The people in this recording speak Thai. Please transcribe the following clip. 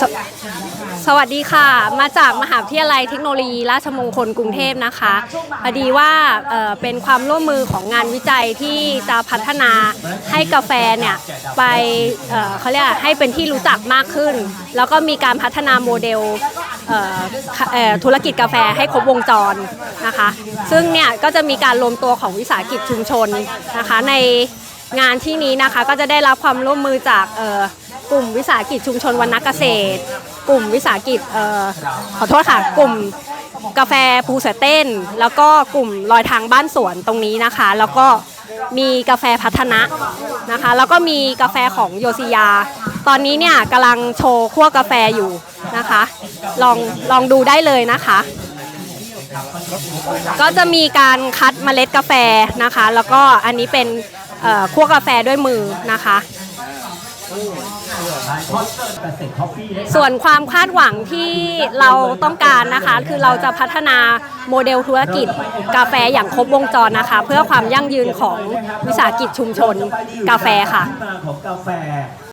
สวสวัสดีค่ะ มาจากมหาวิทยาลัยเทคโนโลยีราชมงคลกรุงเทพนะคะพอดีว่าเอ่อเป็นความร่วมมือของงานวิจัยที่จะพัฒนาให้กาแฟเนี่ยไปเอ่อเขาเรียกอะไรให้เป็นที่รู้จักมากขึ้น แล้วก็มีการพัฒนาโมเดลเอ่อค่ะเอ่อธุรกิจกาแฟให้ครบวงจรนะคะ ซึ่งเนี่ยก็จะมีการรวมตัวของวิสาหกิจชุมชนนะคะในงานที่นี้นะคะก็จะได้รับความร่วมมือจากเอ่อ กลุ่มวิสาหกิจชุมชนวรรณเกษตร กลุ่มวิสาหกิจเอ่อขอโทษค่ะ กลุ่มกาแฟภูเสเต้น แล้วก็กลุ่มลอยทางบ้านสวนตรงนี้นะคะ แล้วก็มีกาแฟพัฒนะนะคะ แล้วก็มีกาแฟของโยซิยา ตอนนี้เนี่ยกำลังโชว์คั่วกาแฟอยู่นะคะ ลองลองดูได้เลยนะคะ ก็จะมีการคัดเมล็ดกาแฟนะคะ แล้วก็อันนี้เป็นคั่วกาแฟด้วยมือนะคะ ส่วนความคาดหวังที่เราต้องการนะคะ คือเราจะพัฒนาโมเดลธุรกิจกาแฟอย่างครบวงจรนะคะ เพื่อความยั่งยืนของวิสาหกิจชุมชนกาแฟค่ะ